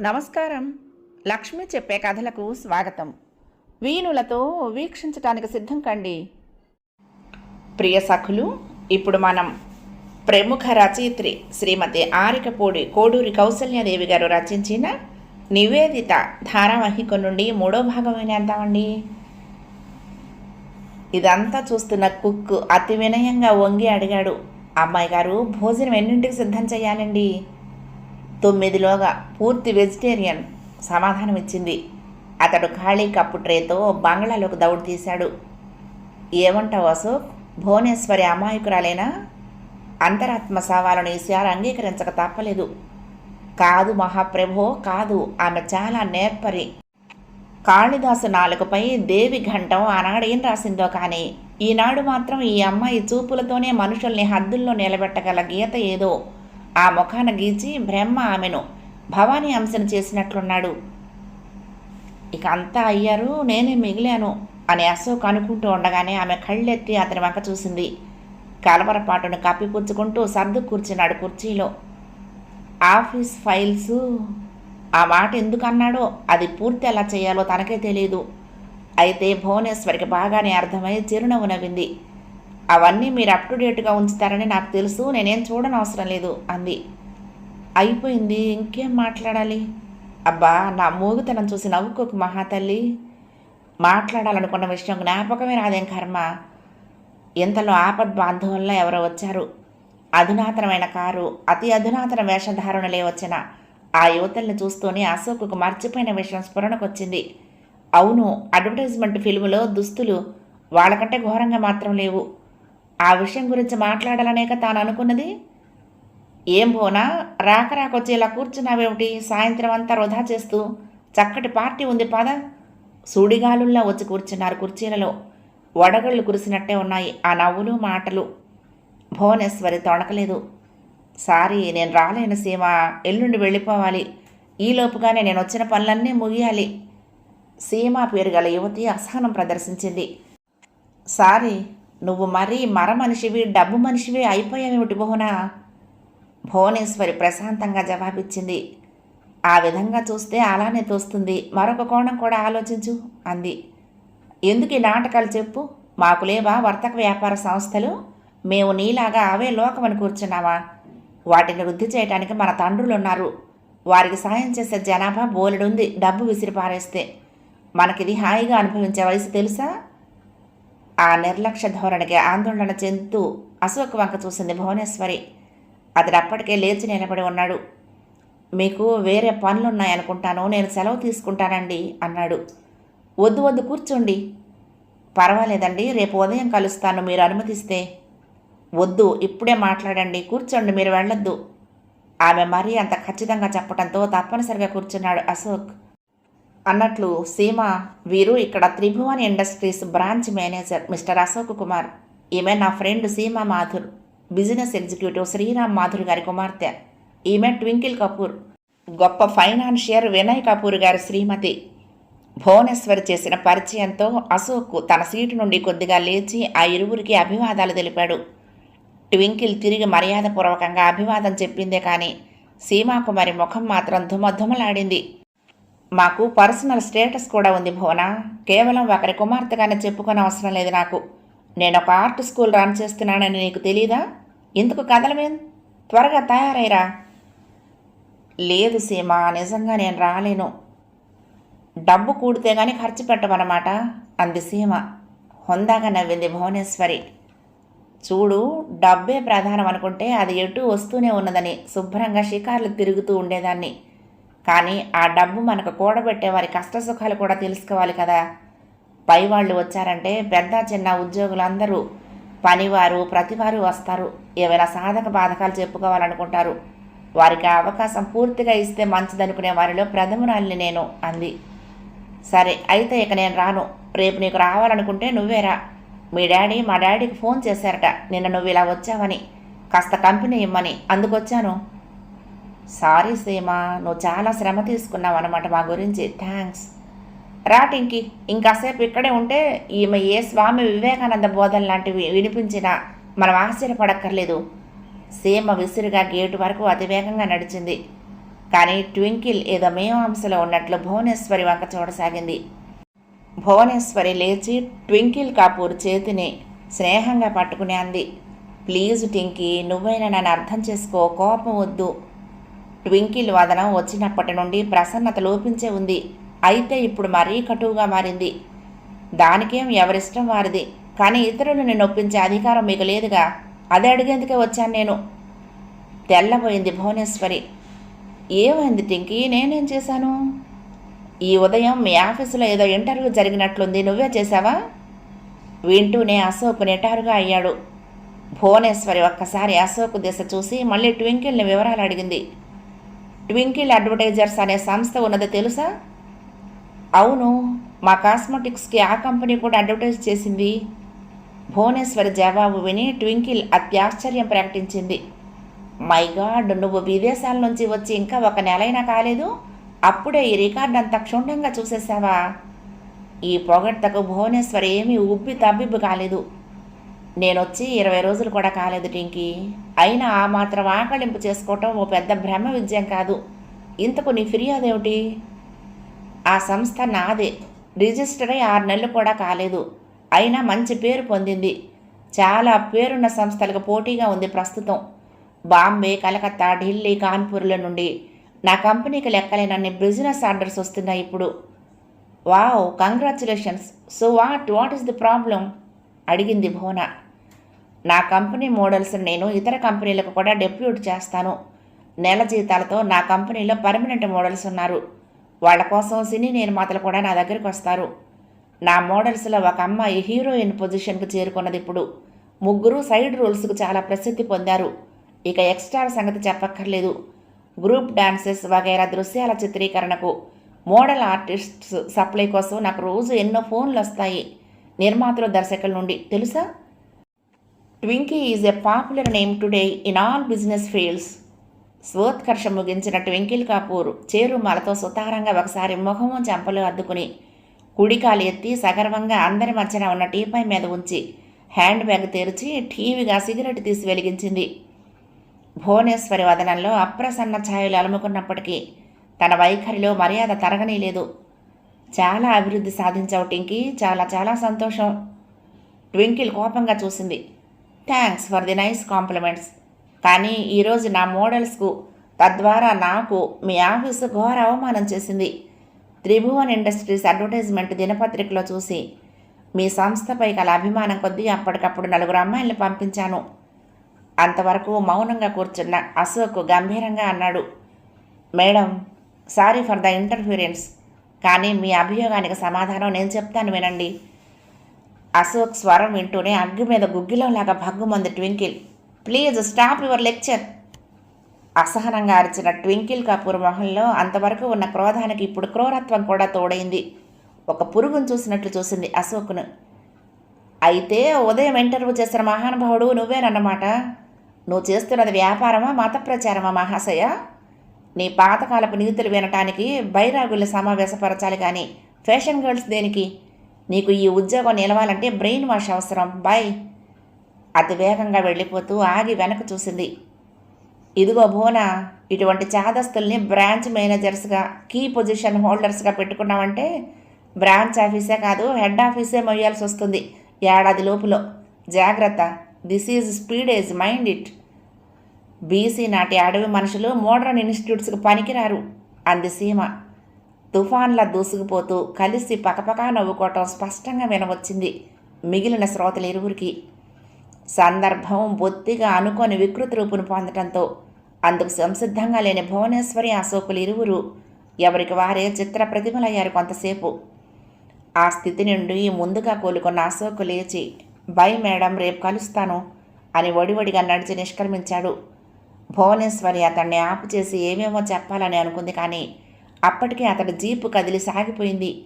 నమస్కారం. లక్ష్మి చెప్పే కథలకు స్వాగతం. వీణులతో వీక్షించటానికి సిద్ధం కండి. ప్రియ సఖులు ఇప్పుడు మనం ప్రముఖ రచయిత్రి శ్రీమతి ఆరికపూడి కోడూరి కౌసల్యాదేవి గారు రచించిన నివేదిత ధారావాహిక నుండి మూడో భాగం వినేద్దామండి ఇదంతా చూస్తున్న కుక్ అతి వినయంగా వంగి అడిగాడు. అమ్మాయి గారు భోజనం ఎన్నింటికి సిద్ధం చేయాలండి? తొమ్మిదిలోగా పూర్తి వెజిటేరియన్ సమాధానం ఇచ్చింది. అతడు ఖాళీ కప్పు ట్రేతో బంగ్లాలోకి దౌడు తీశాడు. ఏమంటావు అశోక్? భువనేశ్వరి అమాయకురాలేనా? అంతరాత్మ సవాలను ఈసారి అంగీకరించక తప్పలేదు. కాదు మహాప్రభో కాదు. ఆమె చాలా నేర్పరి. కాళిదాసు నాలుగుపై దేవి ఘంటం ఆనాడేం రాసిందో కానీ ఈనాడు మాత్రం ఈ అమ్మాయి చూపులతోనే మనుషుల్ని హద్దుల్లో నిలబెట్టగల గీత ఏదో. ఆ ముఖాన గీచి బ్రహ్మ ఆమెను భవానీ అంశను చేసినట్లున్నాడు. ఇక అంతా అయ్యారు నేనే మిగిలాను అని అశోక్ అనుకుంటూ ఉండగానే ఆమె కళ్ళెత్తి అతని వంక చూసింది. కలవరపాటును కప్పిపుచ్చుకుంటూ సర్దు కూర్చున్నాడు కుర్చీలో. ఆఫీస్ ఫైల్స్ ఆ మాట ఎందుకన్నాడో అది పూర్తి ఎలా చేయాలో తనకే తెలియదు అయితే భువనేశ్వరికి బాగానే అర్థమై చిరునవ్వు నవ్వింది. అవన్నీ మీరు అప్ టు డేట్గా ఉంచుతారని నాకు తెలుసు నేనేం చూడనవసరం లేదు అంది. అయిపోయింది ఇంకేం మాట్లాడాలి? అబ్బా నా మూగుతనం చూసి నవ్వుకోకు మహాతల్లి. మాట్లాడాలనుకున్న విషయం జ్ఞాపకమే రాదేం కర్మ. ఇంతలో ఆపద్ బాంధవుల్లో ఎవరో వచ్చారు. అధునాతనమైన కారు అతి అధునాతన వేషధారణలే వచ్చిన. ఆ యువతల్ని చూస్తూనే అశోక్కు మర్చిపోయిన విషయం స్ఫురణకొచ్చింది. అవును అడ్వర్టైజ్మెంట్ ఫిల్ములో దుస్తులు వాళ్ళకంటే ఘోరంగా మాత్రం లేవు. ఆ విషయం గురించి మాట్లాడాలనేక తాను అనుకున్నది ఏం పోనా రాక రాకొచ్చి ఇలా కూర్చున్నావేమిటి? సాయంత్రం అంతా వృధా చేస్తూ చక్కటి పార్టీ ఉంది పద. సుడిగాలుల్లా వచ్చి కూర్చున్నారు కుర్చీలలో. వడగళ్ళు కురిసినట్టే ఉన్నాయి ఆ నవ్వులు మాటలు. భువనేశ్వరి తొణకలేదు. సారీ నేను రాలేను సీమ. ఎల్లుండి వెళ్ళిపోవాలి. ఈలోపుగానే నేను వచ్చిన పనులన్నీ ముగియాలి. సీమ పేరు గల యువతి అసహనం ప్రదర్శించింది. సారీ నువ్వు మరీ మర మనిషివి డబ్బు మనిషివి అయిపోయావేమిటి బహునా? భువనేశ్వరి ప్రశాంతంగా జవాబిచ్చింది. ఆ విధంగా చూస్తే అలానే తోస్తుంది. మరొక కోణం కూడా ఆలోచించు అంది. ఎందుకు ఈ నాటకాలు చెప్పు? మాకు లేవా వర్తక వ్యాపార సంస్థలు? మేము నీలాగా అవే లోకమని కూర్చున్నావా వాటిని వృద్ధి చేయడానికి మన తండ్రులు ఉన్నారు వారికి సహాయం చేసే జనాభా బోలెడుంది. డబ్బు విసిరి పారేస్తే మనకిది హాయిగా అనుభవించే వయసు తెలుసా? ఆ నిర్లక్ష్య ధోరణికి ఆందోళన చెందుతూ అశోక్ వంక చూసింది భువనేశ్వరి. అతడు అప్పటికే లేచి నిలబడి ఉన్నాడు. మీకు వేరే పనులున్నాయనుకుంటాను. నేను సెలవు తీసుకుంటానండి అన్నాడు. వద్దు వద్దు కూర్చోండి. పర్వాలేదండి. రేపు ఉదయం కలుస్తాను. మీరు అనుమతిస్తే వద్దు ఇప్పుడే మాట్లాడండి కూర్చోండి మీరు వెళ్ళొద్దు. ఆమె మరీ అంత ఖచ్చితంగా చెప్పడంతో తప్పనిసరిగా కూర్చున్నాడు అశోక్. అన్నట్లు సీమ వీరు ఇక్కడ Tribhuvan industries branch manager mister Ashok Kumar. ఈమె నా friend Seema Mathur business executive Sriram Mathur గారి కుమార్తె. ఈమె ట్వింకిల్ కపూర్ గొప్ప ఫైనాన్షియర్ వినయ్ కపూర్ గారి శ్రీమతి. భువనేశ్వర్ చేసిన పరిచయంతో అశోక్ తన సీటు నుండి కొద్దిగా లేచి ఆ ఇరువురికి అభివాదాలు తెలిపాడు. ట్వింకిల్ తిరిగి మర్యాదపూర్వకంగా అభివాదం చెప్పిందే కానీ సీమాకుమారి ముఖం మాత్రం ధుమధుమలాడింది. మాకు పర్సనల్ స్టేటస్ కూడా ఉంది భువన. కేవలం ఒకరి కుమార్తెగానే చెప్పుకొని అవసరం లేదు నాకు. నేను ఒక ఆర్ట్ స్కూల్ రన్ చేస్తున్నానని నీకు తెలీదా? ఇందుకు కదలమేం? త్వరగా తయారైరా. లేదు సీమ నిజంగా నేను రాలేను. డబ్బు కూడితే గాని ఖర్చు పెట్టమన్నమాట అంది సీమ. హుందాగా నవ్వింది భువనేశ్వరి. చూడు డబ్బే ప్రధానం అనుకుంటే అది ఎటు వస్తూనే ఉన్నదని శుభ్రంగా షికార్లు తిరుగుతూ ఉండేదాన్ని. కానీ ఆ డబ్బు మనకు కూడబెట్టే వారి కష్టసుఖాలు కూడా తెలుసుకోవాలి కదా. పై వాళ్ళు వచ్చారంటే పెద్ద చిన్న ఉద్యోగులందరూ పనివారు ప్రతివారు వస్తారు. ఏవైనా సాధక బాధకాలు చెప్పుకోవాలనుకుంటారు. వారికి అవకాశం పూర్తిగా ఇస్తే మంచిదనుకునే వారిలో ప్రథమురాలిని నేను అంది. సరే అయితే ఇక నేను రాను. రేపు నీకు రావాలనుకుంటే నువ్వేరా మీ డాడీ మా డాడీకి ఫోన్ చేశారట నిన్న నువ్వు ఇలా వచ్చావని. కాస్త కంపెనీ ఇమ్మని. అందుకొచ్చాను సారీ సీమా నువ్వు చాలా శ్రమ తీసుకున్నావు అనమాట మా గురించి. థ్యాంక్స్. రాటింకి ఇంకాసేపు ఇక్కడే ఉంటే ఈమె ఏ స్వామి వివేకానంద బోధన లాంటివి వినిపించినా మనం ఆశ్చర్యపడక్కర్లేదు. సీమ విసురుగా గేటు వరకు అతివేగంగా నడిచింది. కానీ ట్వింకిల్ ఏదో మేమాంసలో ఉన్నట్లు భువనేశ్వరి వంక చూడసాగింది. భువనేశ్వరి లేచి ట్వింకిల్ కాపూర్ చేతిని స్నేహంగా పట్టుకుని అంది. ప్లీజ్ టింకీ నువ్వైనా నన్ను అర్థం చేసుకో కోపం వద్దు. ట్వింకిల్ వదనం వచ్చినప్పటి నుండి ప్రసన్నత లోపించే ఉంది. అయితే ఇప్పుడు మరీ కటువుగా మారింది. దానికేం ఎవరిష్టం వారిది. కానీ ఇతరులను నొప్పించే అధికారం మీకు లేదుగా. అదే అడిగేందుకే వచ్చాను నేను. తెల్లబోయింది భువనేశ్వరి. ఏమైంది టింకీ నేనేం చేశాను? ఈ ఉదయం మీ ఆఫీసులో ఏదో ఇంటర్వ్యూ జరిగినట్లుంది. నువ్వే చేశావా? వింటూనే అశోక్ నిటారుగా అయ్యాడు. భువనేశ్వరి ఒక్కసారి అశోక్ దిశ చూసి మళ్ళీ ట్వింకిల్ని వివరాలు అడిగింది. ట్వింకిల్ అడ్వర్టైజర్స్ అనే సంస్థ ఉన్నది తెలుసా? అవును మా కాస్మెటిక్స్కి ఆ కంపెనీ కూడా అడ్వర్టైజ్ చేసింది. భువనేశ్వరి జవాబు విని ట్వింకిల్ అత్యాశ్చర్యం ప్రకటించింది. మై గాడ్ నువ్వు విదేశాల నుంచి వచ్చి ఇంకా ఒక నెలైనా కాలేదు? అప్పుడే ఈ రికార్డ్ అంతా క్షుణ్ణంగా చూసేసావా ఈ పొగడ్తకు భువనేశ్వర్ ఏమీ ఉబ్బి తబ్బిబ్బు కాలేదు. నేనొచ్చి ఇరవై రోజులు కూడా కాలేదు టింకీ. అయినా ఆ మాత్రం ఆకలింపు చేసుకోవటం ఓ పెద్ద భ్రమ విజయం కాదు. ఇంతకు నీ ఫిర్యాదు ఏమిటి ఆ సంస్థ నాదే. రిజిస్టర్ అయి ఆరు నెలలు కూడా కాలేదు. అయినా మంచి పేరు పొందింది. చాలా పేరున్న సంస్థలకు పోటీగా ఉంది ప్రస్తుతం. బాంబే కలకత్తా ఢిల్లీ కాన్పూర్ల నుండి నా కంపెనీకి లెక్కలేనన్ని బిజినెస్ ఆర్డర్స్ వస్తున్నాయి ఇప్పుడు. Wow congratulations. So what what is the problem? అడిగింది భువన. నా కంపెనీ మోడల్స్ నేను ఇతర కంపెనీలకు కూడా డెప్యూట్ చేస్తాను. నెల జీతాలతో నా కంపెనీలో పర్మనెంట్ మోడల్స్ ఉన్నారు. వాళ్ళ కోసం సినీ నిర్మాతలు కూడా నా దగ్గరికి వస్తారు. నా మోడల్స్లో ఒక అమ్మాయి హీరోయిన్ పొజిషన్కు చేరుకున్నది ఇప్పుడు. ముగ్గురు సైడ్ రోల్స్కు చాలా ప్రసిద్ధి పొందారు. ఇక ఎక్స్ట్రా సంగతి చెప్పక్కర్లేదు. గ్రూప్ డాన్సెస్ వగైరా దృశ్యాల చిత్రీకరణకు మోడల్ ఆర్టిస్ట్స్ సప్లై కోసం నాకు రోజు ఎన్నో ఫోన్లు వస్తాయి. నిర్మాతలు దర్శకుల నుండి. తెలుసా? Twinky is a popular name today in all business fields. స్వోత్కర్ష ముగించిన ట్వింకిల్ కపూర్ చేరుమాలతో సుతారంగా ఒకసారి ముఖము చెంపలు అద్దుకుని కుడికాలు ఎత్తి సగర్వంగా అందరి మధ్యన ఉన్న టీపై మీద ఉంచి హ్యాండ్ బ్యాగ్ తెరిచి టీవీగా సిగరెట్ తీసి వెలిగించింది. భువనేశ్వరి వదనంలో అప్రసన్న ఛాయలు అలుముకున్నప్పటికీ తన వైఖరిలో మర్యాద తరగనీలేదు. చాలా అభివృద్ధి సాధించావు టింకీ చాలా చాలా సంతోషం. ట్వింకిల్ కోపంగా చూసింది. Thanks for the nice compliments. కానీ ఈరోజు నా మోడల్స్కు తద్వారా నాకు మీ ఆఫీసు ఘోర అవమానం చేసింది. త్రిభువన్ ఇండస్ట్రీస్ అడ్వర్టైజ్మెంట్ దినపత్రికలో చూసి మీ సంస్థపై గల అభిమానం కొద్దీ అప్పటికప్పుడు నలుగురు అమ్మాయిల్ని పంపించాను. అంతవరకు మౌనంగా కూర్చున్న అశోక్ గంభీరంగా అన్నాడు. Madam sorry for the interference కానీ మీ అభియోగానికి సమాధానం నేను చెప్తాను వినండి అశోక్ స్వరం వింటూనే అగ్గి మీద గుగ్గిలంలాగా భగ్గుమంది Twinkle. Please stop your lecture అసహనంగా అరిచిన ట్వింకిల్ కపూర్ మొహంలో అంతవరకు ఉన్న క్రోధానికి ఇప్పుడు క్రూరత్వం కూడా తోడైంది. ఒక పురుగును చూసినట్లు చూసింది అశోక్ను. అయితే ఉదయం ఇంటర్వ్యూ చేసిన మహానుభావుడు నువ్వేనన్నమాట? నువ్వు చేస్తున్నది వ్యాపారమా మత ప్రచారమా మహాశయ? నీ పాతకాలపు నీతులు వినటానికి బైరాగుల్ని సమావేశపరచాలి కానీ ఫ్యాషన్ గర్ల్స్ దేనికి? నీకు ఈ ఉద్యోగం నిలవాలంటే బ్రెయిన్ వాష్ అవసరం. బాయ్. అతి వేగంగా వెళ్ళిపోతూ ఆగి వెనక చూసింది. ఇదిగో బోనా ఇటువంటి చాదస్తుల్ని బ్రాంచ్ మేనేజర్స్గా కీ పొజిషన్ హోల్డర్స్గా పెట్టుకున్నామంటే బ్రాంచ్ ఆఫీసే కాదు హెడ్ ఆఫీసే మొయ్యాల్సి వస్తుంది ఏడాది లోపులో. జాగ్రత్త. This is speed age mind it. BC నాటి అడవి మనుషులు మోడర్న్ ఇన్స్టిట్యూట్స్కి పనికిరారు. అంది సీమ. తుఫాన్లా దూసుకుపోతూ కలిసి పకపకా నవ్వుకోవటం స్పష్టంగా వినవచ్చింది మిగిలిన శ్రోతలు ఇరువురికి. సందర్భం బొత్తిగా అనుకోని వికృత రూపును పొందటంతో అందుకు సంసిద్ధంగా లేని భువనేశ్వరి అశోకులు ఇరువురు ఎవరికి వారే చిత్ర ప్రతిమలయ్యారు కొంతసేపు. ఆ స్థితి నుండి ముందుగా కోలుకున్న అశోకు లేచి బై మేడం రేపు కలుస్తాను అని ఒడివడిగా నడిచి నిష్క్రమించాడు. భువనేశ్వరి అతన్ని ఆపు చేసి ఏమేమో చెప్పాలని అనుకుంది కానీ అప్పటికే అతడి జీపు కదిలి సాగిపోయింది.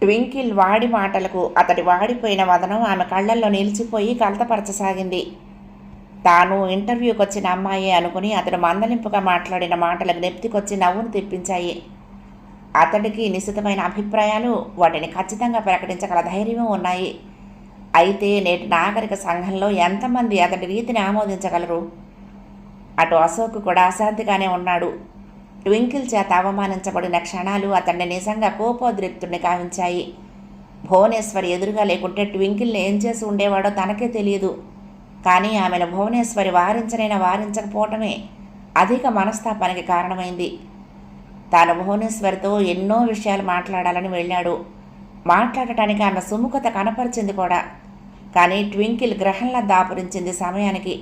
ట్వింకిల్ వాడి మాటలకు అతడి వాడిపోయిన వదనం ఆమె కళ్ళల్లో నిలిచిపోయి కలతపరచసాగింది. తాను ఇంటర్వ్యూకి వచ్చిన అమ్మాయి అనుకుని అతడు మందలింపుగా మాట్లాడిన మాటల జ్ఞప్తికొచ్చి నవ్వును తెప్పించాయి. అతడికి నిశితమైన అభిప్రాయాలు వాటిని ఖచ్చితంగా ప్రకటించగల ధైర్యం ఉన్నాయి. అయితే నేటి నాగరిక సంఘంలో ఎంతమంది అతడి రీతిని ఆమోదించగలరు? అటు అశోక్ కూడా అశాంతిగానే ఉన్నాడు. ట్వింకిల్ చేత అవమానించబడిన క్షణాలు అతన్ని నిజంగా కోపోద్రిక్తుడిని కావించాయి భువనేశ్వరి ఎదురుగా లేకుంటే ట్వింకిల్ని ఏం చేసి ఉండేవాడో తనకే తెలియదు. కానీ ఆమెను భువనేశ్వరి వారించనైనా వారించకపోవటమే అధిక మనస్తాపానికి కారణమైంది. తాను భువనేశ్వరితో ఎన్నో విషయాలు మాట్లాడాలని వెళ్ళాడు. మాట్లాడటానికి ఆమె సుముఖత కనపరిచింది కూడా. కానీ ట్వింకిల్ గ్రహంలా దాపురించింది సమయానికి.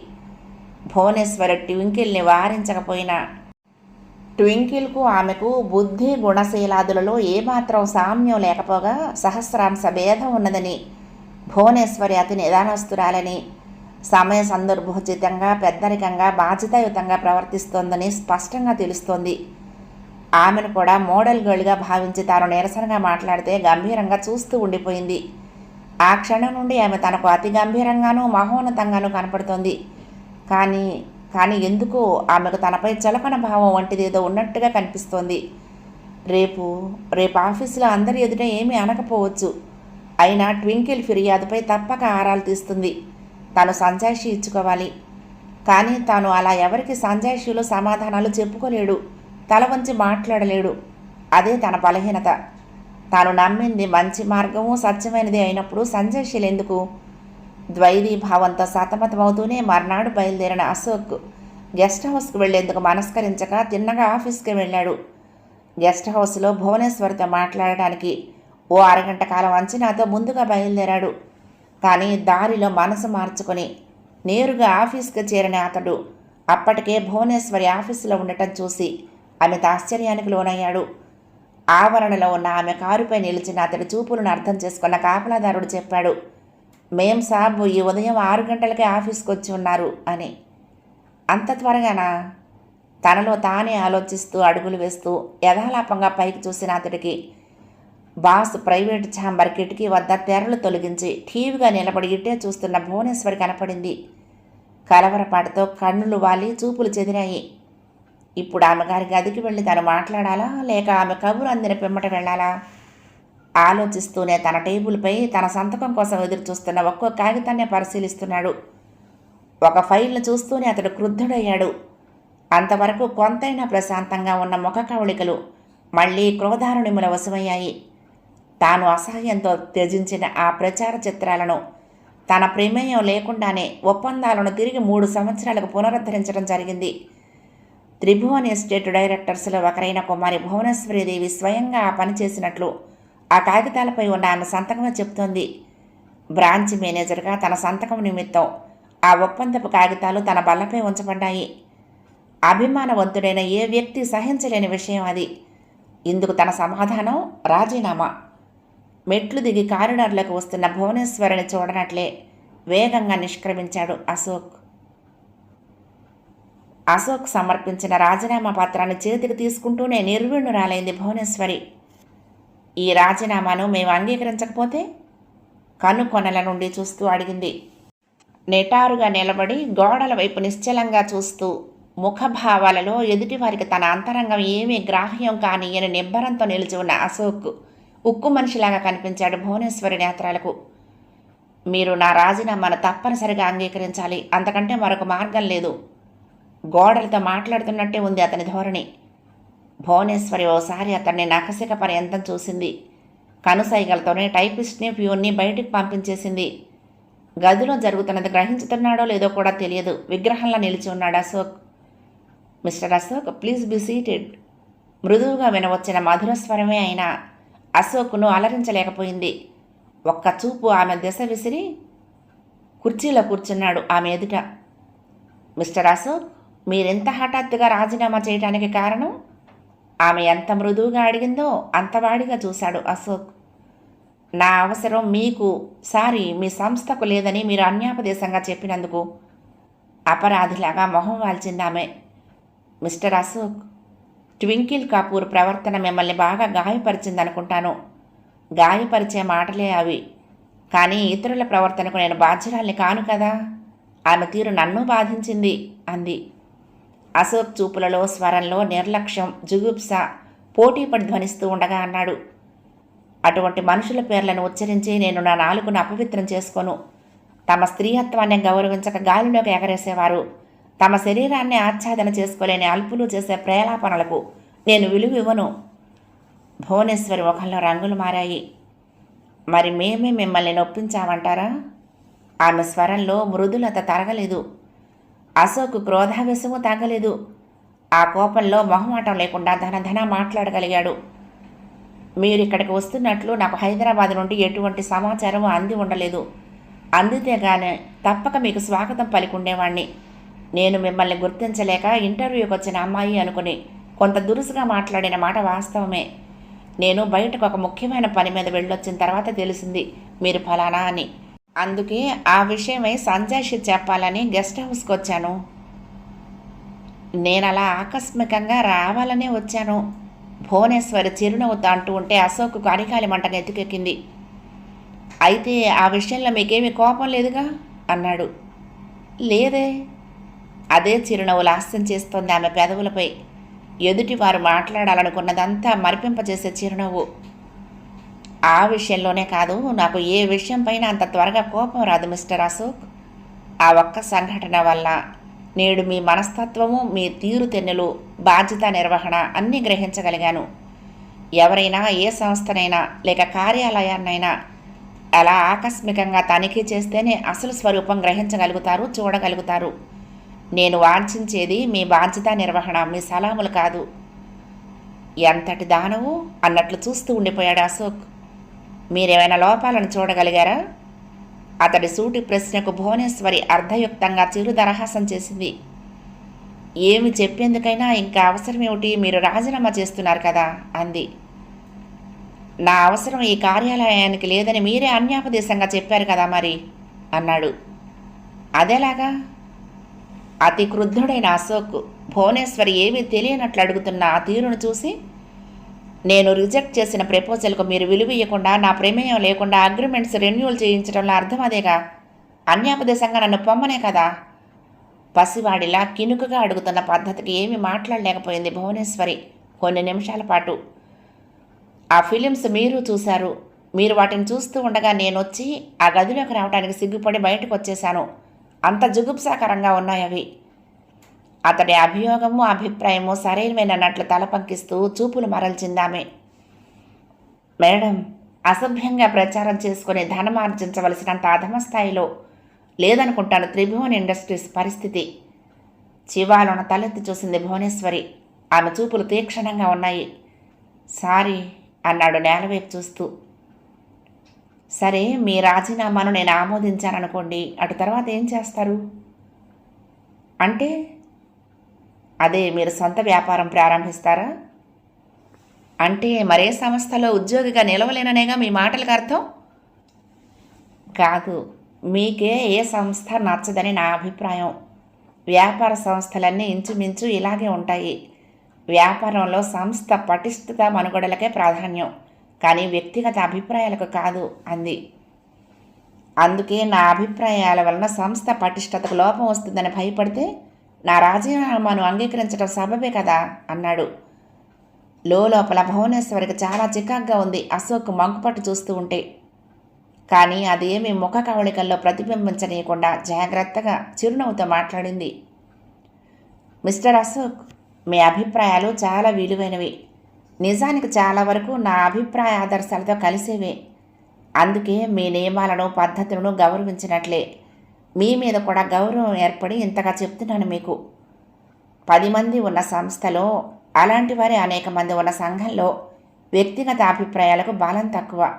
భువనేశ్వరి ట్వింకిల్ని వారించకపోయినా. ట్వింకిల్కు ఆమెకు బుద్ధి గుణశీలాదులలో ఏమాత్రం సామ్యం లేకపోగా సహస్రాంశ భేదం ఉన్నదని భువనేశ్వరి అతి నిదానస్తురాలని సమయ సందర్భోచితంగా పెద్దరికంగా బాధ్యతాయుతంగా ప్రవర్తిస్తోందని స్పష్టంగా తెలుస్తోంది. ఆమెను కూడా మోడల్ గర్ల్గా భావించి తాను నిరసనగా మాట్లాడితే గంభీరంగా చూస్తూ ఉండిపోయింది. ఆ క్షణం నుండి ఆమె తనకు అతి గంభీరంగానూ మహోన్నతంగానూ కనపడుతోంది. కానీ కానీ ఎందుకో ఆమెకు తనపై చలకన భావం వంటిదేదో ఉన్నట్టుగా కనిపిస్తోంది. రేపు రేపు ఆఫీసులో అందరి ఎదుట ఏమీ అనకపోవచ్చు. అయినా ట్వింకిల్ ఫిర్యాదుపై తప్పక ఆరాలు తీస్తుంది. తాను సంజాయిషి ఇచ్చుకోవాలి. కానీ తాను అలా ఎవరికి సంజాయిషిలో సమాధానాలు చెప్పుకోలేడు తల వంచి మాట్లాడలేడు. అదే తన బలహీనత. తాను నమ్మింది మంచి మార్గము సత్యమైనది అయినప్పుడు సంజయశీలు ఎందుకు ద్వైదీ భావంతో సతమతమవుతూనే మర్నాడు బయలుదేరిన అశోక్ గెస్ట్ హౌస్కి వెళ్ళేందుకు మనస్కరించక తిన్నగా ఆఫీస్కి వెళ్ళాడు. గెస్ట్ హౌస్లో భువనేశ్వర్తో మాట్లాడడానికి ఓ అరగంట కాలం అంచనాతో ముందుగా బయలుదేరాడు. కానీ దారిలో మనసు మార్చుకొని నేరుగా ఆఫీస్కి చేరిన అతడు అప్పటికే భువనేశ్వరి ఆఫీసులో ఉండటం చూసి అమిత ఆశ్చర్యానికి లోనయ్యాడు. ఆవరణలో ఉన్న ఆమె కారుపై నిలిచిన అతడి చూపులను అర్థం చేసుకున్న కాపలాదారుడు చెప్పాడు మేం సాబ్ ఈ ఉదయం ఆరు గంటలకే ఆఫీస్కి వచ్చి ఉన్నారు అని. అంత త్వరగానా? తనలో తానే ఆలోచిస్తూ అడుగులు వేస్తూ యథాలాపంగా పైకి చూసిన అతడికి బాస్ ప్రైవేట్ ఛాంబర్ కిటికీ వద్ద తెరలు తొలగించి ఠీవిగా నిలబడి ఇట్టే చూస్తున్న భువనేశ్వరి కనపడింది. కలవరపాటుతో కన్నులు వాలి చూపులు చెదిరాయి. ఇప్పుడు ఆమె గారి గదికి వెళ్ళి తను మాట్లాడాలా? లేక ఆమె కబురు అందిన పిమ్మట వెళ్ళాలా? ఆలోచిస్తూనే తన టేబుల్పై తన సంతకం కోసం ఎదురు చూస్తున్న ఒక్కో కాగితాన్ని పరిశీలిస్తున్నాడు. ఒక ఫైల్ను చూస్తూనే అతడు క్రుద్ధుడయ్యాడు. అంతవరకు కొంతైనా ప్రశాంతంగా ఉన్న ముఖ కవళికలు మళ్ళీ క్రోధారుణిముల వశమయ్యాయి. తాను అసహ్యంతో త్యజించిన ఆ ప్రచార చిత్రాలను తన ప్రమేయం లేకుండానే ఒప్పందాలను తిరిగి మూడు సంవత్సరాలకు పునరుద్ధరించడం జరిగింది. త్రిభువన్ ఎస్టేట్ డైరెక్టర్స్లో ఒకరైన కుమారి భువనేశ్వరీదేవి స్వయంగా ఆ పని చేసినట్లు ఆ కాగితాలపై ఉన్న ఆమె సంతకమే చెప్తోంది. బ్రాంచ్ మేనేజర్గా తన సంతకం నిమిత్తం ఆ ఒప్పందపు కాగితాలు తన బల్లపై ఉంచబడ్డాయి. అభిమానవంతుడైన ఏ వ్యక్తి సహించలేని విషయం అది. ఇందుకు తన సమాధానం రాజీనామా. మెట్లు దిగి కారిడార్లకు వస్తున్న భువనేశ్వరిని చూడనట్లే వేగంగా నిష్క్రమించాడు అశోక్. అశోక్ సమర్పించిన రాజీనామా పత్రాన్ని చేతికి తీసుకుంటూనే నిర్విణురాలైంది భువనేశ్వరి. ఈ రాజీనామాను మేము అంగీకరించకపోతే కనుకొనల నుండి చూస్తూ అడిగింది. నిటారుగా నిలబడి గోడల వైపు నిశ్చలంగా చూస్తూ ముఖభావాలలో ఎదుటివారికి తన అంతరంగం ఏమీ గ్రాహ్యం కాని అని నిబ్బరంతో నిలిచి ఉన్న అశోక్ ఉక్కు మనిషిలాగా కనిపించాడు భువనేశ్వరి నేత్రాలకు మీరు నా రాజీనామాను తప్పనిసరిగా అంగీకరించాలి అంతకంటే మరొక మార్గం లేదు. గోడలతో మాట్లాడుతున్నట్టే ఉంది అతని ధోరణి. భువనేశ్వరి ఓసారి అతన్ని నకసిక పర్యంతం చూసింది. కనుసైగలతోనే టైపిస్ట్ని ప్యూన్ని బయటికి పంపించేసింది. గదిలో జరుగుతున్నది గ్రహించుతున్నాడో లేదో కూడా తెలియదు. విగ్రహంలా నిలిచి ఉన్నాడు Ashok. Mister Ashok please be seated. మృదువుగా వినవచ్చిన మధుర స్వరమే అయినా అశోక్ను అలరించలేకపోయింది. ఒక్క చూపు ఆమె దిశ విసిరి కుర్చీలో కూర్చున్నాడు ఆమె ఎదుట. మిస్టర్ అశోక్ మీరెంత హఠాత్తుగా రాజీనామా చేయడానికి కారణం? ఆమె ఎంత మృదువుగా అడిగిందో అంత వాడిగా చూశాడు అశోక్. నా అవసరం మీకు సారీ మీ సంస్థకు లేదని మీరు అన్యాపదేశంగా చెప్పినందుకు. అపరాధిలాగా మొహం వాల్చింది ఆమె. మిస్టర్ అశోక్ ట్వింకిల్ కపూర్ ప్రవర్తన మిమ్మల్ని బాగా గాయపరిచిందనుకుంటాను. గాయపరిచే మాటలే అవి. కానీ ఇతరుల ప్రవర్తనకు నేను బాధ్యురాల్ని కాను కదా? ఆమె తీరు నన్ను బాధించింది అంది. అశోక్ చూపులలో స్వరంలో నిర్లక్ష్యం జుగుప్స పోటీపడి ధ్వనిస్తూ ఉండగా అన్నాడు. అటువంటి మనుషుల పేర్లను ఉచ్చరించి నేను నా నాలుగును అపవిత్రం చేసుకోను. తమ స్త్రీహత్వాన్ని గౌరవించక గాలిలోకి ఎగరేసేవారు. తమ శరీరాన్ని ఆచ్ఛాదన చేసుకోలేని అల్పులు చేసే ప్రేలాపనలకు నేను విలువ ఇవ్వను. భువనేశ్వరి ముఖంలో రంగులు మారాయి. మరి మేమే మిమ్మల్ని నొప్పించామంటారా? ఆమె స్వరంలో మృదులత తరగలేదు. అశోక్ క్రోధావేశము తగ్గలేదు ఆ కోపంలో మొహమాటం లేకుండా ధనధన మాట్లాడగలిగాడు. మీరు ఇక్కడికి వస్తున్నట్లు నాకు హైదరాబాద్ నుండి ఎటువంటి సమాచారం అంది ఉండలేదు. అందితే గానే తప్పక మీకు స్వాగతం పలికుండేవాణ్ణి. నేను మిమ్మల్ని గుర్తించలేక ఇంటర్వ్యూకి వచ్చిన అమ్మాయి అనుకుని కొంత దురుసుగా మాట్లాడిన మాట వాస్తవమే. నేను బయటకు ఒక ముఖ్యమైన పని మీద వెళ్ళొచ్చిన తర్వాత తెలిసింది మీరు ఫలానా అని. అందుకే ఆ విషయమై సంజయ్షి చెప్పాలని గెస్ట్ హౌస్కి వచ్చాను. నేను అలా ఆకస్మికంగా రావాలనే వచ్చాను. భువనేశ్వరి చిరునవ్వుతో అంటూ ఉంటే అశోక్ అరికాలి మంట నెత్తికెక్కింది. అయితే ఆ విషయంలో మీకేమీ కోపం లేదుగా? అన్నాడు. లేదే. అదే చిరునవ్వు లాస్యం చేస్తోంది ఆమె పెదవులపై. ఎదుటి వారు మాట్లాడాలనుకున్నదంతా మరిపింపజేసే చిరునవ్వు. ఆ విషయంలోనే కాదు నాకు ఏ విషయం పైన అంత త్వరగా కోపం రాదు మిస్టర్ అశోక్. ఆ ఒక్క సంఘటన వల్ల నేడు మీ మనస్తత్వము మీ తీరుతెన్నులు బాధ్యత నిర్వహణ అన్నీ గ్రహించగలిగాను. ఎవరైనా ఏ సంస్థనైనా లేక కార్యాలయాన్నైనా అలా ఆకస్మికంగా తనిఖీ చేస్తేనే అసలు స్వరూపం గ్రహించగలుగుతారు చూడగలుగుతారు. నేను వాంఛించేది మీ బాధ్యత నిర్వహణ మీ సలాములు కాదు. ఎంతటి దానవు? అన్నట్లు చూస్తూ ఉండిపోయాడు అశోక్. మీరేమైనా లోపాలను చూడగలిగారా? అతడి సూటి ప్రశ్నకు భువనేశ్వరి అర్ధయుక్తంగా చిరు దరహాసం చేసింది. ఏమి చెప్పేందుకైనా ఇంకా అవసరం ఏమిటి మీరు రాజీనామా చేస్తున్నారు కదా? అంది. నా అవసరం ఈ కార్యాలయానికి లేదని మీరే అన్యాపదేశంగా చెప్పారు కదా మరి? అన్నాడు. అదేలాగా? అతి క్రుద్ధుడైన అశోక్ భువనేశ్వరి ఏమీ తెలియనట్లు అడుగుతున్న ఆ తీరును చూసి నేను రిజెక్ట్ చేసిన ప్రపోజల్కు మీరు విలువ ఇవ్వకుండా నా ప్రమేయం లేకుండా అగ్రిమెంట్స్ రెన్యూల్ చేయించడంలో అర్థం అదేగా? అన్యాపదేశంగా నన్ను పొమ్మనే కదా? పసివాడిలా కినుకగా అడుగుతున్న పద్ధతికి ఏమీ మాట్లాడలేకపోయింది భువనేశ్వరి కొన్ని నిమిషాల పాటు. ఆ ఫిలిమ్స్ మీరు చూశారు. మీరు వాటిని చూస్తూ ఉండగా నేను వచ్చి ఆ గదిలోకి రావడానికి సిగ్గుపడి బయటకు వచ్చేశాను అంత జుగుప్సాకరంగా ఉన్నాయి అవి. అతడి అభియోగము అభిప్రాయము సరైనవేనన్నట్లు తల పంకిస్తూ చూపులు మరల్చిందామె. మేడం అసభ్యంగా ప్రచారం చేసుకుని ధనమార్జించవలసినంత అధమ స్థాయిలో లేదనుకుంటాను త్రిభువన్ ఇండస్ట్రీస్ పరిస్థితి. చివాలోన తలెత్తి చూసింది భువనేశ్వరి. ఆమె చూపులు తీక్షణంగా ఉన్నాయి. సారీ అన్నాడు నేలవైపు చూస్తూ. సరే మీ రాజీనామాను నేను ఆమోదించాననుకోండి అటు తర్వాత ఏం చేస్తారు? అంటే అదే మీరు సొంత వ్యాపారం ప్రారంభిస్తారా? అంటే మరే సంస్థలో ఉద్యోగిగా నిలవలేననేగా మీ మాటలకు అర్థం? కాదు మీకే ఏ సంస్థ నచ్చదని నా అభిప్రాయం. వ్యాపార సంస్థలన్నీ ఇంచుమించు ఇలాగే ఉంటాయి. వ్యాపారంలో సంస్థ పటిష్టత మనుగడలకే ప్రాధాన్యం. కానీ వ్యక్తిగత అభిప్రాయాలకు కాదు అంది. అందుకే నా అభిప్రాయాల వలన సంస్థ పటిష్టతకు లోపం వస్తుందని భయపడితే నా రాజీనామాను అంగీకరించడం సబబే కదా? అన్నాడు. లోపల భువనేశ్వరికి చాలా చికాగ్గా ఉంది అశోక్ మంకుపట్టు చూస్తూ ఉంటే. కానీ అదేమీ ముఖ కవళికల్లో ప్రతిబింబించనీయకుండా జాగ్రత్తగా చిరునవ్వుతో మాట్లాడింది. మిస్టర్ అశోక్ మీ అభిప్రాయాలు చాలా విలువైనవి. నిజానికి చాలా వరకు నా అభిప్రాయ ఆదర్శాలతో కలిసేవే. అందుకే మీ నియమాలను పద్ధతులను గౌరవించినట్లే. మీ మీద కూడా గౌరవం ఏర్పడి ఇంతగా చెప్తున్నాను మీకు. పది మంది ఉన్న సంస్థలో అలాంటి వారే అనేక మంది ఉన్న సంఘంలో వ్యక్తిగత అభిప్రాయాలకు బలం తక్కువ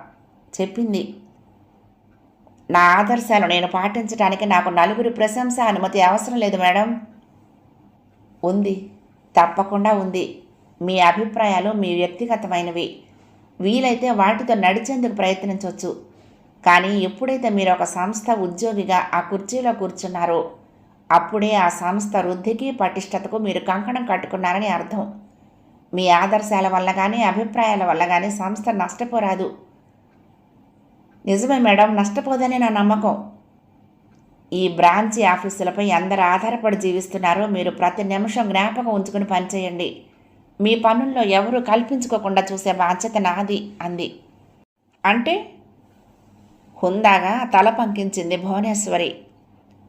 చెప్పింది. నా ఆదర్శాలు నేను పాటించడానికి నాకు నలుగురి ప్రశంస అనుమతి అవసరం లేదు మేడం. ఉంది. తప్పకుండా ఉంది. మీ అభిప్రాయాలు మీ వ్యక్తిగతమైనవి. వీలైతే వాటితో నడిచేందుకు ప్రయత్నించవచ్చు కానీ ఎప్పుడైతే మీరు ఒక సంస్థ ఉద్యోగిగా ఆ కుర్చీలో కూర్చున్నారో అప్పుడే ఆ సంస్థ వృద్ధికి పటిష్టతకు మీరు కంకణం కట్టుకున్నారని అర్థం. మీ ఆదర్శాల వల్ల కానీ అభిప్రాయాల వల్ల కానీ సంస్థ నష్టపోరాదు. నిజమే మేడం నష్టపోదని నా నమ్మకం. ఈ బ్రాంచి ఆఫీసులపై అందరు ఆధారపడి జీవిస్తున్నారో. మీరు ప్రతి నిమిషం జ్ఞాపకం ఉంచుకుని పనిచేయండి. మీ పనుల్లో ఎవరు కల్పించుకోకుండా చూసే బాధ్యత నాది అంది. అంటే హుందాగా తల పంకించింది భువనేశ్వరి.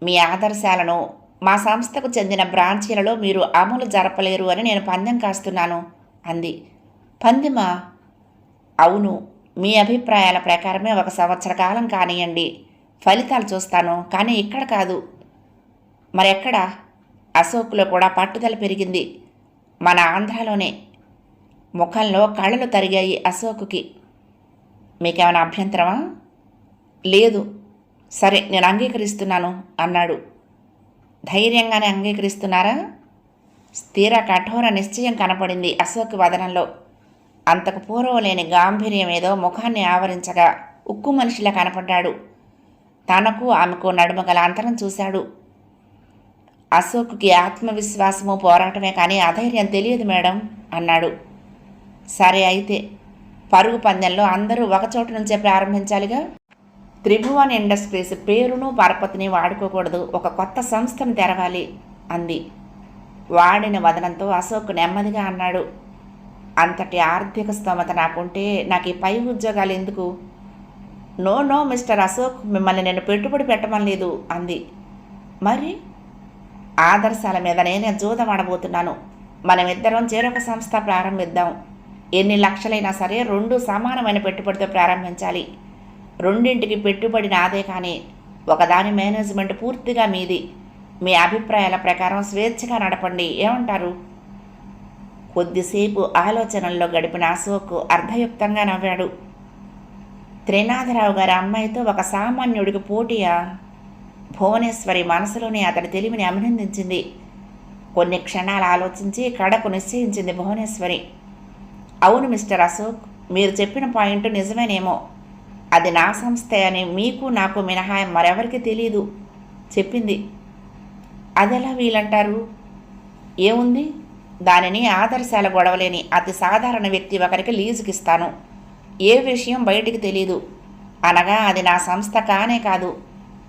మీ ఆదర్శాలను మా సంస్థకు చెందిన బ్రాంచీలలో మీరు అమలు జరపలేరు అని నేను పందెం కాస్తున్నాను అంది. పందిమా? అవును మీ అభిప్రాయాల ప్రకారమే ఒక సంవత్సర కాలం కానియండి. ఫలితాలు చూస్తాను కానీ ఇక్కడ కాదు. మరెక్కడ? అశోక్లో కూడా పట్టుదల పెరిగింది మన ఆంధ్రాలోనే. ముఖంలో కళ్ళు తరిగాయి అశోక్కి. మీకేమైనా అభ్యంతరమా? లేదు. సరే నేను అంగీకరిస్తున్నాను అన్నాడు. ధైర్యంగానే అంగీకరిస్తున్నారా? స్థిర కఠోర నిశ్చయం కనపడింది అశోక్ వదనంలో. అంతకు పూర్వం లేని గాంభీర్యం ఏదో ముఖాన్ని ఆవరించగా ఉక్కు మనిషిలా కనపడ్డాడు. తనకు ఆమెకు నడుమ గల అంతరం చూశాడు. అశోక్కి ఆత్మవిశ్వాసము పోరాటమే కానీ అధైర్యం తెలియదు మేడం అన్నాడు. సరే అయితే పరుగు పందెంలో అందరూ ఒకచోట నుంచే ప్రారంభించాలిగా? త్రిభువన్ ఇండస్ట్రీస్ పేరును పరపతిని వాడుకోకూడదు. ఒక కొత్త సంస్థను తెరవాలి అంది. వాడిన వదనంతో అశోక్ నెమ్మదిగా అన్నాడు అంతటి ఆర్థిక స్తోమత నాకుంటే నాకు ఈ పై ఉద్యోగాలు ఎందుకు? నో నో మిస్టర్ అశోక్ మిమ్మల్ని నేను పెట్టుబడి పెట్టమని లేదు అంది. మరి? ఆదర్శాల మీద నేనే జూదమాడబోతున్నాను మనమిద్దరం చేరొక సంస్థ ప్రారంభిద్దాం. ఎన్ని లక్షలైనా సరే రెండు సమానమైన పెట్టుబడితో ప్రారంభించాలి. రెండింటికి పెట్టుబడి నాదే కానీ ఒకదాని మేనేజ్మెంట్ పూర్తిగా మీది. మీ అభిప్రాయాల ప్రకారం స్వేచ్ఛగా నడపండి. ఏమంటారు? కొద్దిసేపు ఆలోచనల్లో గడిపిన అశోక్ అర్ధయుక్తంగా నవ్వాడు. త్రినాథరావు గారి అమ్మాయితో ఒక సామాన్యుడికి పోటీయా? భువనేశ్వరి మనసులోనే అతడి తెలివిని అభినందించింది. కొన్ని క్షణాలు ఆలోచించి కడకు నిశ్చయించింది భువనేశ్వరి. అవును మిస్టర్ అశోక్ మీరు చెప్పిన పాయింట్ నిజమేనేమో. అది నా సంస్థే అని మీకు నాకు మినహా మరెవరికి తెలియదు చెప్పింది. అదెలా వీలంటారు? ఏముంది? దానిని ఆదర్శాల గొడవలేని అతి సాధారణ వ్యక్తి ఒకరికి లీజుకి ఇస్తాను ఏ విషయం బయటికి తెలియదు అనగా అది నా సంస్థ కానే కాదు.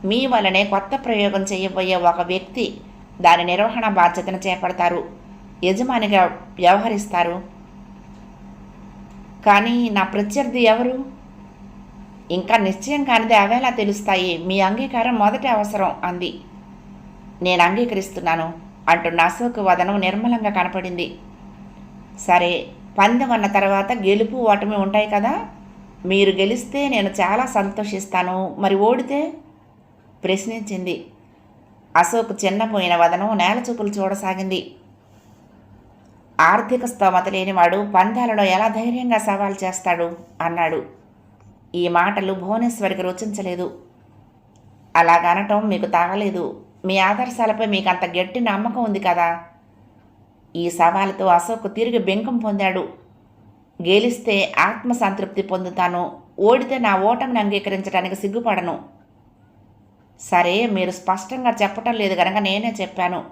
మీ వలనే కొత్త ప్రయోగం చేయబోయే ఒక వ్యక్తి దాని నిర్వహణ బాధ్యతను చేపడతారు. యజమానిగా వ్యవహరిస్తారు. కానీ నా ప్రత్యర్థి ఎవరు? ఇంకా నిశ్చయం కానిది అవేలా తెలుస్తాయి. మీ అంగీకారం మొదటి అవసరం అంది. నేను అంగీకరిస్తున్నాను అంటున్న అశోక్ వదనం నిర్మలంగా కనపడింది. సరే పందెం అన్న తర్వాత గెలుపు ఓటమి ఉంటాయి కదా? మీరు గెలిస్తే నేను చాలా సంతోషిస్తాను. మరి ఓడితే? ప్రశ్నించింది. అశోక్ చిన్నపోయిన వదనం నేల చూపులు చూడసాగింది. ఆర్థిక స్తోమత లేనివాడు పందాలలో ఎలా ధైర్యంగా సవాల్ చేస్తాడు? అన్నాడు. ఈ మాటలు భువనేశ్వరికి రుచించలేదు. అలాగనటం మీకు తాగలేదు. మీ ఆదర్శాలపై మీకు అంత గట్టి నమ్మకం ఉంది కదా? ఈ సవాలుతో అశోక్ తిరిగి బెంకం పొందాడు. గెలిస్తే ఆత్మసంతృప్తి పొందుతాను. ఓడితే నా ఓటమిని అంగీకరించడానికి సిగ్గుపడను. సరే మీరు స్పష్టంగా చెప్పటం లేదు కనుక నేనే చెప్పాను.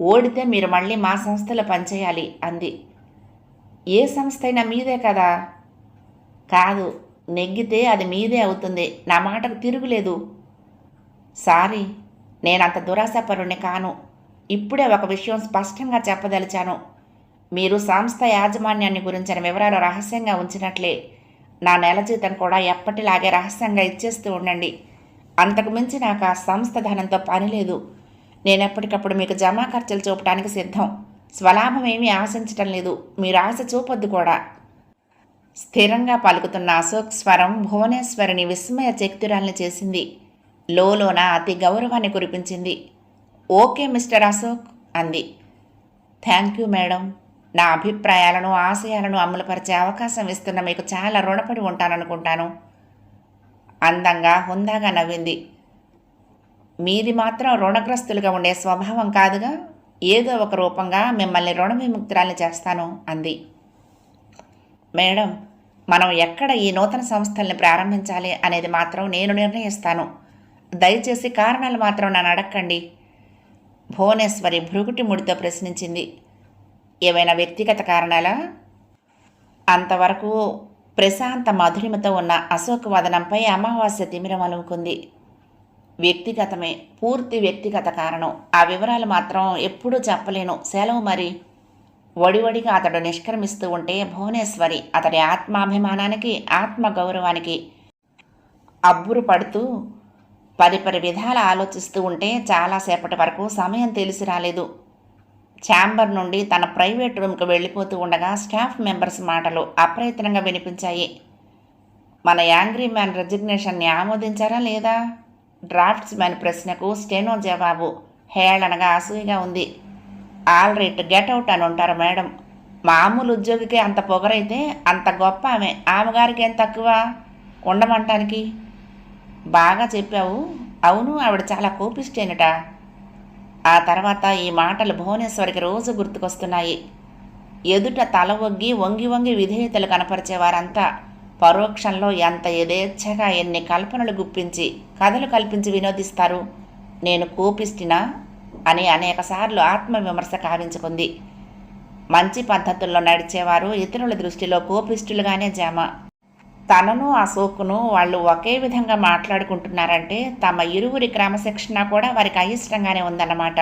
ఓడితే మీరు మళ్ళీ మా సంస్థలో పనిచేయాలి అంది. ఏ సంస్థ అయినా మీదే కదా? కాదు నెగ్గితే అది మీదే అవుతుంది. నా మాటకు తిరుగులేదు. సారీ నేనంత దురాశపరుణ్ణి కాను. ఇప్పుడే ఒక విషయం స్పష్టంగా చెప్పదలిచాను. మీరు సంస్థ యాజమాన్యాన్ని గురించిన వివరాలు రహస్యంగా ఉంచినట్లే. నా నెల జీతం కూడా ఎప్పటిలాగే రహస్యంగా ఇచ్చేస్తూ ఉండండి. అంతకుమించి నాకు ఆ సంస్థ ధనంతో పని లేదు. నేను ఎప్పటికప్పుడు మీకు జమా ఖర్చులు చూపడానికి సిద్ధం. స్వలాభం ఏమీ ఆశించటం లేదు. మీరు ఆశ చూపొద్దు కూడా. స్థిరంగా పలుకుతున్న అశోక్ స్వరం భువనేశ్వరిని విస్మయ చక్తురాల్ని చేసింది. లోలోన అతి గౌరవాన్ని కురిపించింది. ఓకే మిస్టర్ అశోక్ అంది. Thank you madam. నా అభిప్రాయాలను ఆశయాలను అమలుపరిచే అవకాశం ఇస్తున్న మీకు చాలా రుణపడి ఉంటాననుకుంటాను. అందంగా హుందాగా నవ్వింది. మీది మాత్రం రుణగ్రస్తులుగా ఉండే స్వభావం కాదుగా? ఏదో ఒక రూపంగా మిమ్మల్ని రుణ విముక్తురాల్ని చేస్తాను అంది. మేడం మనం ఎక్కడ ఈ నూతన సంస్థల్ని ప్రారంభించాలి అనేది మాత్రం నేను నిర్ణయిస్తాను. దయచేసి కారణాలు మాత్రం నన్ను అడక్కండి. భువనేశ్వరి భృగుటి ముడితో ప్రశ్నించింది. ఏవైనా వ్యక్తిగత కారణాలా? అంతవరకు ప్రశాంత మధురిమతో ఉన్న అశోక్ వదనంపై అమావాస్య తిమిరం అలుముకుంది. వ్యక్తిగతమే పూర్తి వ్యక్తిగత కారణం. ఆ వివరాలు మాత్రం ఎప్పుడూ చెప్పలేను. సెలవు మరి. ఒడివడిగా అతడు నిష్క్రమిస్తూ ఉంటే భువనేశ్వరి అతడి ఆత్మాభిమానానికి ఆత్మగౌరవానికి అబ్బురు పడుతూ పరిపరి విధాల ఆలోచిస్తూ ఉంటే చాలాసేపటి వరకు సమయం తెలిసి రాలేదు. ఛాంబర్ నుండి తన ప్రైవేట్ రూమ్కి వెళ్ళిపోతూ ఉండగా స్టాఫ్ మెంబర్స్ మాటలు అప్రయత్నంగా వినిపించాయి. మన యాంగ్రీ మ్యాన్ రెజిగ్నేషన్ని ఆమోదించారా లేదా? డ్రాఫ్ట్స్ మ్యాన్ ప్రశ్నకు స్టెనో జవాబు హేళనగా అసూయగా ఉంది. ఆల్ రైట్ గెట్అవుట్ అని ఉంటారు మేడం. మామూలు ఉద్యోగికి అంత పొగరైతే అంత గొప్ప ఆమె. ఆమెగారికి ఏం తక్కువ? ఉండమంటానికి? బాగా చెప్పావు. అవును ఆవిడ చాలా కోపిష్టేనట ఆ తర్వాత ఈ మాటలు భువనేశ్వరికి రోజు గుర్తుకొస్తున్నాయి. ఎదుట తల ఒగ్గి వంగి వంగి విధేయతలు కనపరిచేవారంతా. పరోక్షంలో ఎంత యథేచ్ఛగా ఎన్ని కల్పనలు గుప్పించి కథలు కల్పించి వినోదిస్తారు. నేను కోపిస్టినా అని అనేకసార్లు ఆత్మవిమర్శ కావించుకుంది. మంచి పద్ధతుల్లో నడిచేవారు ఇతరుల దృష్టిలో కోపిష్టులుగానే జామ. తనను ఆ సోకును వాళ్ళు ఒకే విధంగా మాట్లాడుకుంటున్నారంటే తమ ఇరువురి క్రమశిక్షణ కూడా వారికి అయిష్టంగానే ఉందన్నమాట.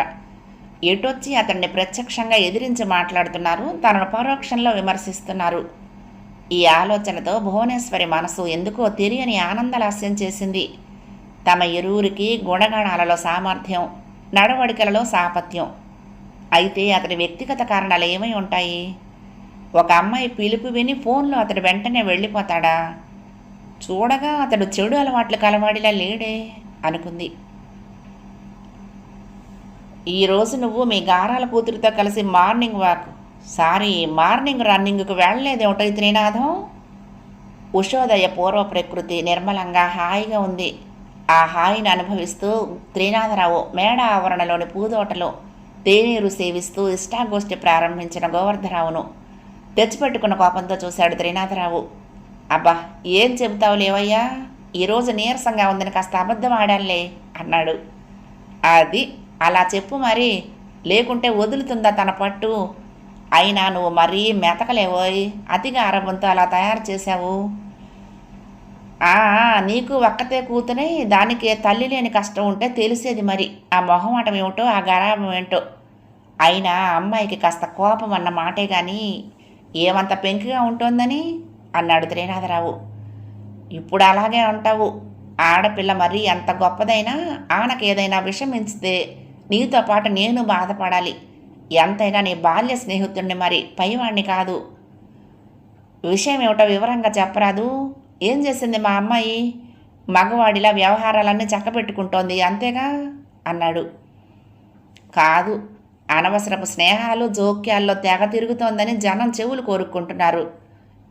ఎటొచ్చి అతన్ని ప్రత్యక్షంగా ఎదిరించి మాట్లాడుతున్నారు తనను పరోక్షంలో విమర్శిస్తున్నారు. ఈ ఆలోచనతో భువనేశ్వరి మనసు ఎందుకో తెలియని ఆనందలాస్యం చేసింది. తమ ఇరువురికి గుణగణాలలో సామర్థ్యం. నడవడికలలో సాపత్యం. అయితే అతని వ్యక్తిగత కారణాలు ఏమై ఉంటాయి? ఒక అమ్మాయి పిలుపు విని ఫోన్లో అతడు వెంటనే వెళ్ళిపోతాడా? చూడగా అతడు చెడు అలవాట్లు కలవాడిలా లేడే అనుకుంది. ఈరోజు నువ్వు మీ గారాల కూతురితో కలిసి మార్నింగ్ వాక్. సారీ మార్నింగ్ రన్నింగ్కు వెళ్ళలేదేమిటో ఈ త్రినాథం? ఉషోదయ పూర్వ ప్రకృతి నిర్మలంగా హాయిగా ఉంది. ఆ హాయిని అనుభవిస్తూ త్రినాథరావు మేడ ఆవరణలోని పూదోటలో తేనీరు సేవిస్తూ ఇష్టాగోష్ఠి ప్రారంభించిన గోవర్ధరావును తెచ్చిపెట్టుకున్న కోపంతో చూశాడు త్రినాథరావు. అబ్బా ఏం చెబుతావు లేవయ్యా? ఈరోజు నీరసంగా ఉందని కాస్త అబద్ధం ఆడాలే అన్నాడు. అది అలా చెప్పు మరి. లేకుంటే వదులుతుందా తన పట్టు? అయినా నువ్వు మరీ మెతకలేవోయ్. అతిగా ఆరంభంతో అలా తయారు చేశావు. నీకు ఒక్కతే కూతునే దానికి తల్లి లేని కష్టం ఉంటే తెలిసేది మరి. ఆ మొహమాటం ఏమిటో ఆ గరాబం ఏంటో. అయినా అమ్మాయికి కాస్త కోపం అన్న మాటే కానీ ఏమంత పెంకిగా ఉంటుందని? అన్నాడు త్రినాథరావు. ఇప్పుడు అలాగే ఉంటావు ఆడపిల్ల మరీ ఎంత గొప్పదైనా ఆనకు ఏదైనా విషమించితే ఇస్తే నీతో పాటు నేను బాధపడాలి. ఎంతైనా నీ బాల్య స్నేహితుడిని మరి పైవాణ్ణి కాదు. విషయం ఏమిటో వివరంగా చెప్పరాదు? ఏం చేసింది మా అమ్మాయి? మగవాడిలా వ్యవహారాలన్నీ చక్కబెట్టుకుంటోంది అంతేగా? అన్నాడు. కాదు అనవసరపు స్నేహాలు జోక్యాల్లో తెగ తిరుగుతోందని జనం చెవులు కోరుకుంటున్నారు.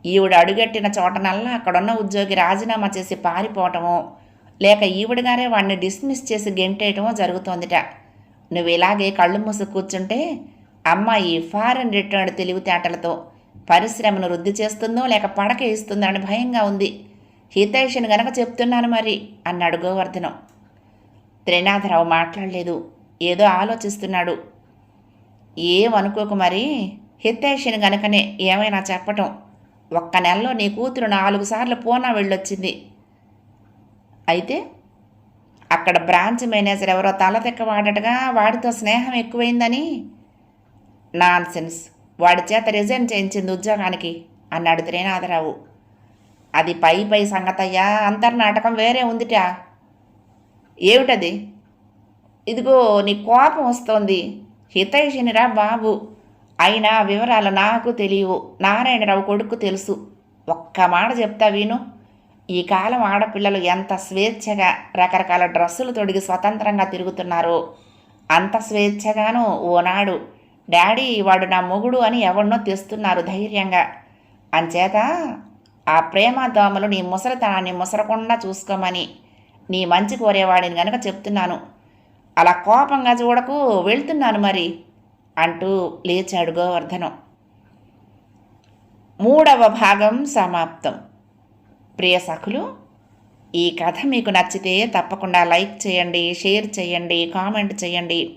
ఈవిడ అడుగెట్టిన చోటనల్లా అక్కడున్న ఉద్యోగి రాజీనామా చేసి పారిపోవటమో లేక ఈవిడగారే వాడిని డిస్మిస్ చేసి గెంటేయటమో జరుగుతోందిట. నువ్వు ఇలాగే కళ్ళు మూసి కూర్చుంటే అమ్మాయి ఫారెన్ రిటర్న్ తెలివితేటలతో పరిశ్రమను వృద్ధి చేస్తుందో లేక పడక ఇస్తుందో అని భయంగా ఉంది. హితైషిని గనక చెప్తున్నాను మరి అన్నాడు గోవర్ధనం. త్రినాథరావు మాట్లాడలేదు ఏదో ఆలోచిస్తున్నాడు. ఏమనుకోకు మరి హితైషిని గనకనే ఏమైనా చెప్పటం. ఒక్క నెలలో నీ కూతురు నాలుగు సార్లు పూనా వెళ్ళొచ్చింది. అయితే అక్కడ బ్రాంచ్ మేనేజర్ ఎవరో తల వాడటగా వాడితో స్నేహం ఎక్కువైందని. నాన్సెన్స్. వాడి చేత రిజైన్ చేయించింది ఉద్యోగానికి అన్నాడు త్రినాథరావు. అది పై పై సంగతయ్యా అంతర్నాటకం వేరే ఉందిటా. ఏమిటది? ఇదిగో నీ కోపం వస్తోంది. హితైషినిరా బాబు. అయినా వివరాలు నాకు తెలియవు. నారాయణరావు కొడుకు తెలుసు. ఒక్క మాట చెప్తా విను. ఈ కాలం ఆడపిల్లలు ఎంత స్వేచ్ఛగా రకరకాల డ్రెస్సులు తొడిగి స్వతంత్రంగా తిరుగుతున్నారో. అంత స్వేచ్ఛగాను ఓనాడు డాడీ వాడు నా మొగుడు అని ఎవరినో తెస్తున్నారు ధైర్యంగా. అంచేత ఆ ప్రేమ దోమలు నీ ముసలితనాన్ని ముసరకుండా చూసుకోమని నీ మంచి కోరేవాడిని గనక చెప్తున్నాను. అలా కోపంగా చూడకు వెళ్తున్నాను మరి అంటూ లేచాడు గోవర్ధనం. మూడవ భాగం సమాప్తం. ప్రియ సఖులు ఈ కథ మీకు నచ్చితే తప్పకుండా లైక్ చేయండి షేర్ చేయండి కామెంట్ చేయండి.